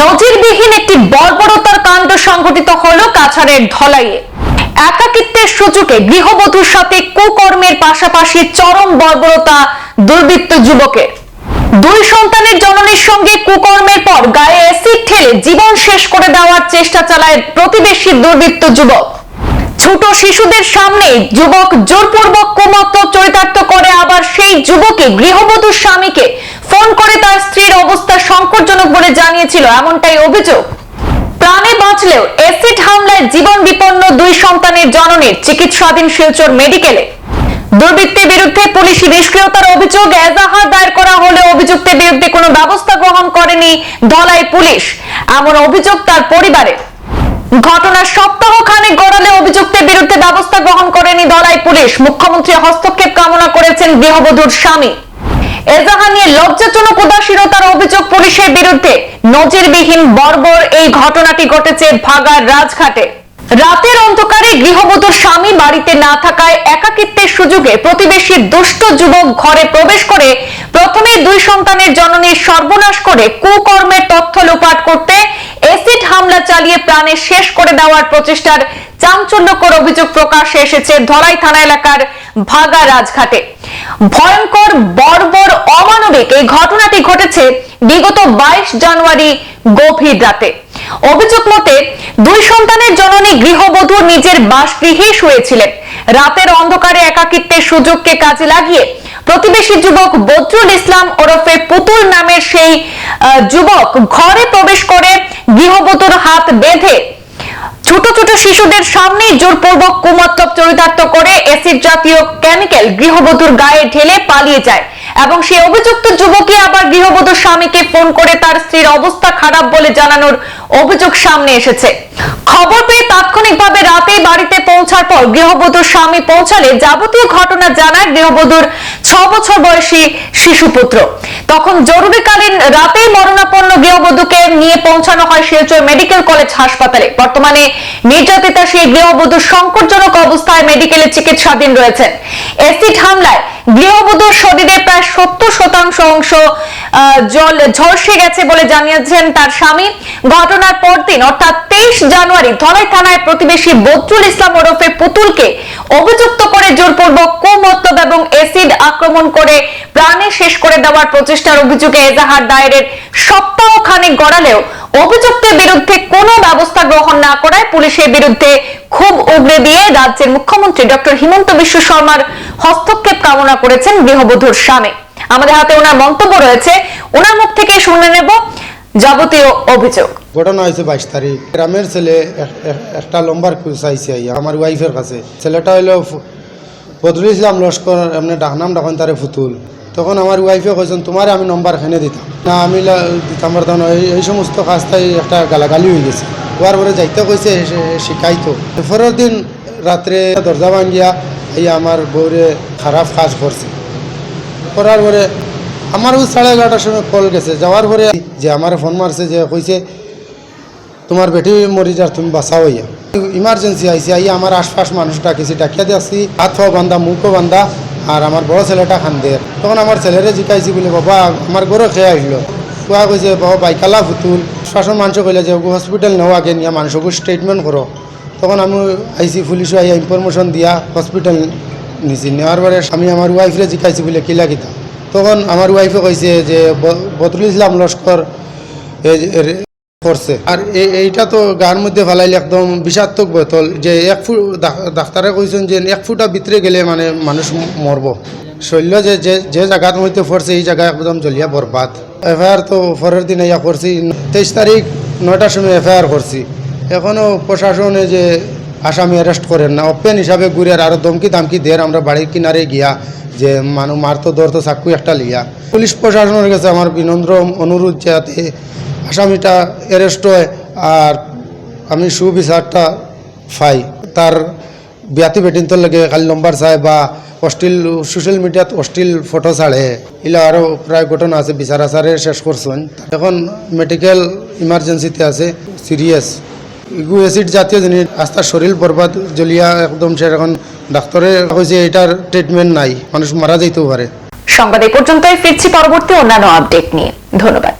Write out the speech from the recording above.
নজিরবিহীন একটি বর্বরতার কাণ্ড সংঘটিত হলো কাছাড়ের ধলাইয়ে। একাকিত্বের সুযোগে গৃহবধূর সাথে কুকর্মের পাশাপাশি চরম বর্বরতা দুর্বৃত্ত যুবকের দুই সন্তানের জননীর সঙ্গে কুকর্মের পর গায়ে অ্যাসিড ঠেলে জীবন শেষ করে দেওয়ার চেষ্টা চালায় প্রতিবেশী দুর্বৃত্ত যুবক। ছোট শিশুদের সামনে যুবক জোরপূর্বক কুমত্ত চরিতার্থ করে, আবার সেই যুবকে গৃহবধূর স্বামীকে ফোন করে তার স্ত্রীর অবস্থা সংকটজনক বলে জানিয়েছিল এমনটাই অভিযোগ। প্রাণে বাঁচলেও অ্যাসিড হামলায় জীবন বিপন্ন দুই সন্তানের জননীর চিকিৎসাধীন শিলচর মেডিকেলে। দুর্বৃত্তের বিরুদ্ধে পুলিশি নিষ্ক্রিয়তার অভিযোগ এজাহার দায়ের করা হলে অভিযুক্তের বিরুদ্ধে কোনো ব্যবস্থা গ্রহণ করেনি ধলাই পুলিশ। এমন অভিযোগ তার পরিবারের ঘটনার সপ্তাহ খানেক গড়ালে অভিযুক্তের বিরুদ্ধে ব্যবস্থা গ্রহণ করেনি দলাই পুলিশ। মুখ্যমন্ত্রী হস্তক্ষেপ কামনা করেছেন গৃহবধূর স্বামী। এজাহার লজ্জাজনক উদাসীনতার অভিযোগ পুলিশের বিরুদ্ধে। নজিরবিহীন বর্বর এই ঘটনাটি ঘটেছে ভাগার রাজঘাটে। রাতের অন্ধকারে স্বামী বাড়িতে না থাকায় একাকিত্বের সুযোগে প্রতিবেশীর দুষ্ট যুবক ঘরে প্রবেশ করে প্রথমে দুই সন্তানের জননীর সর্বনাশ করে কুকর্মের তথ্য লোপাট করতে এসিড হামলা চালিয়ে প্রাণে শেষ করে দেওয়ার প্রচেষ্টার চাঞ্চল্যকর অভিযোগ প্রকাশ্যে এসেছে ধলাই থানা এলাকার ভাগা রাজঘাটে। ভয়ঙ্কর এই ঘটনাটি ঘটেছে বিগত বাইশ জানুয়ারি গভীর রাতে। অভিযোগ মতে, দুই সন্তানের জননী গৃহবধূ নিজের বাসগৃহে শুয়েছিলেন। রাতের অন্ধকারে একাকিত্বের সুযোগকে কাজে লাগিয়ে প্রতিবেশী যুবক বদরুল ইসলাম ওরফে পুতুল নামের সেই যুবক ঘরে প্রবেশ করে গৃহবধূর হাত বেঁধে ছোট ছোট শিশুদের সামনেই জোরপূর্বক কুমত্তব চরিতার্থ করে অ্যাসিড জাতীয় কেমিক্যাল গৃহবধূর গায়ে ঢেলে পালিয়ে যায়। এবং সেই অভিযুক্ত যুবকই আবার গৃহবধূর স্বামীকে ফোন করে তার স্ত্রীর অবস্থা খারাপ বলে জানানোর অভিযোগ সামনে এসেছে। খবর পেয়ে তাৎক্ষণিকভাবে রাতেই বাড়িতে পৌঁছার পর গৃহবধূর স্বামী পৌঁছালে যাবতীয় ঘটনা জানায় গৃহবধূর ছ বছর বয়সী শিশুপুত্র। তখন জরুরিকালীন রাতেই মরণাপন্ন গৃহবধূকে নিয়ে পৌঁছানো হয় শিলচর মেডিকেল কলেজ হাসপাতালে। বর্তমানে নির্যাতিতা সেই গৃহবধূ সংকটজনক অবস্থায় মেডিকেলে চিকিৎসাধীন রয়েছেন। অ্যাসিড হামলায় গৃহবধূর শরীরে প্রায় সত্তর শতাংশ অংশ জল ঝলসে গেছে বলে জানিয়েছেন তার স্বামী। ঘটনার পরদিন, অর্থাৎ তেইশ জানুয়ারি ধলাই থানায় প্রতিবেশী বদরুল ইসলাম ওরফে পুতুলকে অভিযুক্ত করে জোরপূর্বক কুমত্তব এবং এসিড আক্রমণ করে প্রাণে শেষ করে দেওয়ার প্রচেষ্টার অভিযোগে এজাহার দায়েরের সপ্তাহ খানেক গড়ালেও অভিযুক্তের বিরুদ্ধে কোনো ব্যবস্থা গ্রহণ না করায় পুলিশের বিরুদ্ধে খুব উগরে দিয়ে রাজ্যের মুখ্যমন্ত্রী ডক্টর হিমন্ত বিশ্ব শর্মার হস্তক্ষেপ কামনা করেছেন গৃহবধূর স্বামী। আমাদের হাতে ওনার মন্তব্য রয়েছে। ওনার মুখ থেকে শুনে নেব। যাবতীয় অভিযোগ। ঘটনা হয়েছে বাইশ তারিখ। গ্রামের ছেলে এক- এক- একটা লম্বার চাইছে আমার ওয়াইফের কাছে। ছেলেটা হইল বদরুল ইসলাম লস্কর, এমনি ডাকনাম ডাকন তারে ফুতুল। তখন আমার ওয়াইফে কইছেন, তোমার আমি নম্বর এখানে দিতাম। না, আমি দিতাম পারতাম না, এই- সমস্ত কাজটাই একটা গালাগালি হয়ে গেছে। হওয়ার পরে যাইতে কইছে শিখাইতো। পরের দিন রাত্রে দরজা ভাঙ্গিয়া এই আমার বউরে খারাপ কাজ করছে। করার পরে আমারও সাড়ে এগারোটার সময় কল গেছে। যাওয়ার পরে যে আমার ফোন মারছে, যে কইছে, তোমার বেটি মরি যার তুমি বাঁচাও ইয়া। ইমার্জেন্সি আইসি আই আমার আশপাশ মানুষ ডাকিছি ডাকিয়া দিয়েছি হাত পাও বান্ধা মুখও বান্ধা, আর আমার বড় ছেলেটা খান্দে তখন আমার ছেলেরে জিকাইছি বলে বাবা, আমার গরু খেয়ে আসলো। কোয়া কইছে, বাবা, বাইকালা ফুতুল শাসন মানুষ কইলে যে হসপিটাল নেও আগে নিয়ে মানুষকে স্টেটমেন্ট করো। তখন আমি আইসি পুলিশও আইয়া ইনফরমেশন দিয়া হসপিটাল নিছি। নেওয়ার পরে আমি আমার ওয়াইফরে জিকাইছি বলে কিলা কিতা তখন আমার ওয়াইফে কইছে যে বদরুল ইসলাম লস্কর করছে। আর এইটা তো গার মধ্যে ফেলাইলে একদম বিষাত্মক বোতল, যে এক ফুট ডাক্তারে কইছেন যে, এক ফুটা ভিতরে গেলে মানে মানুষ মরব। শৈল্য যে যে জায়গার মধ্যে পড়ছে, এই জায়গা একদম জ্বলিয়া বরবাদ। এফআইআর তো পরের দিন ইয়া করছি। তেইশ তারিখ নয়টার সময় এফআইআর করছি। এখনও প্রশাসনে যে আসামি অ্যারেস্ট করেন না। ওপেন হিসাবে ঘুরে আরও দমকি দামকি দের আমরা বাড়ির কিনারে গিয়া যে মানুষ মারতো, ধরতো চাকু একটা লিয়া। পুলিশ প্রশাসনের কাছে আমার বিনম্র অনুরোধ যাতে আসামিটা অ্যারেস্ট হয় আর আমি সুবিচারটা পাই। তার বিয়াতি বেটিনতর লাগে খালি নম্বর চায় বা অশ্লীল সোশ্যাল মিডিয়াত অশ্লীল ফটো ছাড়ে। এগুলো আরও প্রায় ঘটনা আছে বিচার আচারে শেষ করছেন এখন মেডিকেল ইমার্জেন্সিতে আছে সিরিয়াস ইগু অ্যাসিড জাতীয় জিনিস আস্তার শরীর বরবাদ জ্বলিয়া একদম সে এখন ডাক্তারে কইছে এটার ট্রিটমেন্ট নাই, মানুষ মারা যাইতেও পারে। সংবাদ এই পর্যন্তই, ফিরছি পরবর্তী অন্যান্য আপডেট নিয়ে। ধন্যবাদ।